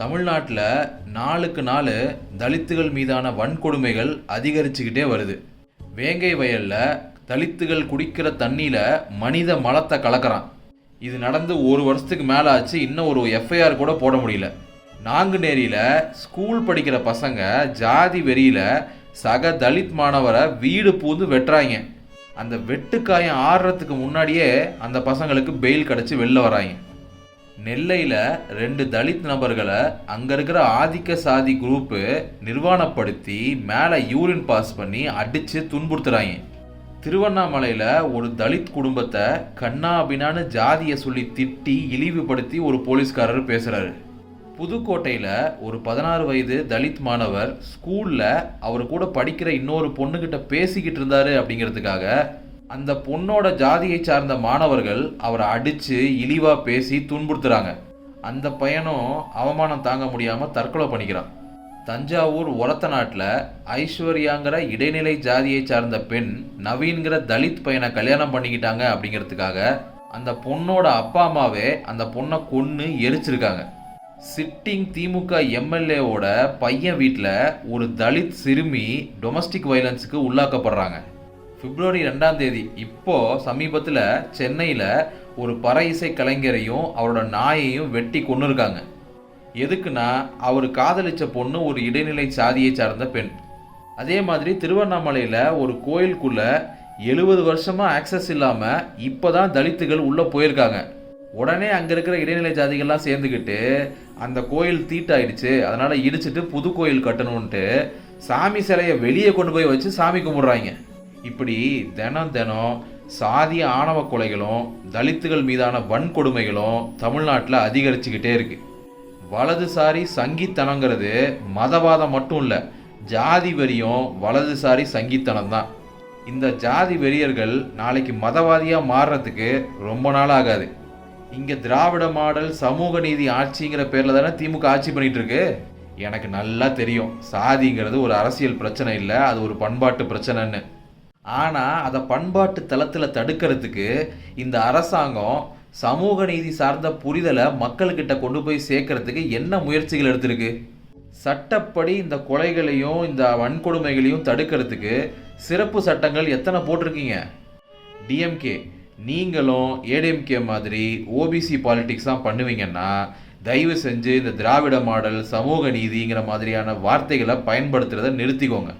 தமிழ்நாட்டில் நாளுக்கு நாள் தலித்துகள் மீதான வன்கொடுமைகள் அதிகரிச்சுக்கிட்டே வருது. வேங்கை வயலில் தலித்துகள் குடிக்கிற தண்ணியில் மனித மலத்தை கலக்கிறான். இது நடந்து ஒரு வருஷத்துக்கு மேலே ஆச்சு இன்னும் ஒரு எஃப்ஐஆர் கூட போட முடியல. நாங்குநேரியில் ஸ்கூல் படிக்கிற பசங்க ஜாதி வெறியில் சக தலித் மாணவரை வீடு பூந்து வெட்டுறாங்க. அந்த வெட்டுக்காயம் ஆடுறதுக்கு முன்னாடியே அந்த பசங்களுக்கு பெயில் கிடச்சி வெளில வராங்க நெல்லையில் ரெண்டு தலித் நபர்களை அங்கே இருக்கிற ஆதிக்க சாதி குரூப்பு நிர்வாணப்படுத்தி மேலே யூரின் பாஸ் பண்ணி அடித்து துன்புறுத்துறாங்க. திருவண்ணாமலையில் ஒரு தலித் குடும்பத்தை கண்ணா பின்னான்னு ஜாதியை சொல்லி திட்டி இழிவுபடுத்தி ஒரு போலீஸ்காரர் பேசுகிறாரு புதுக்கோட்டையில் ஒரு பதினாறு வயது தலித் மாணவர் ஸ்கூலில் அவர் கூட படிக்கிற இன்னொரு பொண்ணுக்கிட்ட பேசிக்கிட்டு இருந்தாரு அப்படிங்கிறதுக்காக அந்த பொண்ணோட ஜாதியை சார்ந்த மாணவர்கள் அவரை அடித்து இழிவாக பேசி துன்புறுத்துறாங்க. அந்த பையனும் அவமானம் தாங்க முடியாமல் தற்கொலை பண்ணிக்கிறான். தஞ்சாவூர் ஒரத்த நாட்டில் ஐஸ்வர்யாங்கிற இடைநிலை ஜாதியை சார்ந்த பெண் நவீன்கிற தலித் பையனை கல்யாணம் பண்ணிக்கிட்டாங்க அப்படிங்கிறதுக்காக அந்த பொண்ணோட அப்பா அம்மாவே அந்த பொண்ணை கொன்று எரிச்சிருக்காங்க. சிட்டிங் திமுக எம்எல்ஏவோட பையன் வீட்டில் ஒரு தலித் சிறுமி டொமஸ்டிக் வைலன்ஸுக்கு உள்ளாக்கப்படுறாங்க. பிப்ரவரி ரெண்டாம் தேதி. இப்போ சமீபத்தில் சென்னையில் ஒரு பற இசை கலைஞரையும் அவரோட நாயையும் வெட்டி கொண்டு இருக்காங்க எதுக்குன்னா அவர் காதலிச்ச பொண்ணு ஒரு இடைநிலை சாதியை சார்ந்த பெண். அதே மாதிரி திருவண்ணாமலையில் ஒரு கோயிலுக்குள்ள எழுபது வருஷமா ஆக்சஸ் இல்லாமல் இப்போ தான் தலித்துகள் உள்ளே போயிருக்காங்க. உடனே அங்கே இருக்கிற இடைநிலை ஜாதிகள்லாம் சேர்ந்துக்கிட்டு அந்த கோயில் தீட்டாயிடுச்சு. அதனால் இடிச்சிட்டு புது கோயில் கட்டணுன்ட்டு சாமி சிலையை வெளியே கொண்டு போய் வச்சு சாமி கும்பிட்றாங்க. இப்படி தினம் தினம் சாதிய ஆணவ கொலைகளும் தலித்துகள் மீதான வன்கொடுமைகளும் தமிழ்நாட்டில் அதிகரிச்சுக்கிட்டே இருக்கு. வலதுசாரி சங்கித்தனங்கிறது மதவாதம் மட்டும் இல்லை ஜாதி வெறியும் வலதுசாரி சங்கித்தனம் தான். இந்த ஜாதி வெறியர்கள் நாளைக்கு மதவாதியாக மாறுறதுக்கு ரொம்ப நாள் ஆகாது. இங்கே திராவிட மாடல் சமூக நீதி ஆட்சிங்கிற பேரில் தானே திமுக ஆட்சி பண்ணிகிட்டு இருக்கு? எனக்கு நல்லா தெரியும். சாதிங்கிறது ஒரு அரசியல் பிரச்சனை இல்லை அது ஒரு பண்பாட்டு பிரச்சனைன்னு. ஆனால் அதை பண்பாட்டு தளத்தில் தடுக்கிறதுக்கு இந்த அரசாங்கம் சமூக நீதி சார்ந்த புரிதலை மக்கள்கிட்ட கொண்டு போய் சேர்க்கறதுக்கு என்ன முயற்சிகள் எடுத்திருக்கு? சட்டப்படி இந்த கொலைகளையும் இந்த வன்கொடுமைகளையும் தடுக்கிறதுக்கு சிறப்பு சட்டங்கள் எத்தனை போட்டிருக்கீங்க? டிஎம்கே நீங்களும் ஏடிஎம்கே மாதிரி ஓபிசி பாலிடிக்ஸ் தான் பண்ணுவீங்கன்னா தயவு செஞ்சு இந்த திராவிட மாடல் சமூக நீதிங்கிற மாதிரியான வார்த்தைகளை பயன்படுத்துறதை நிறுத்திக்கோங்க.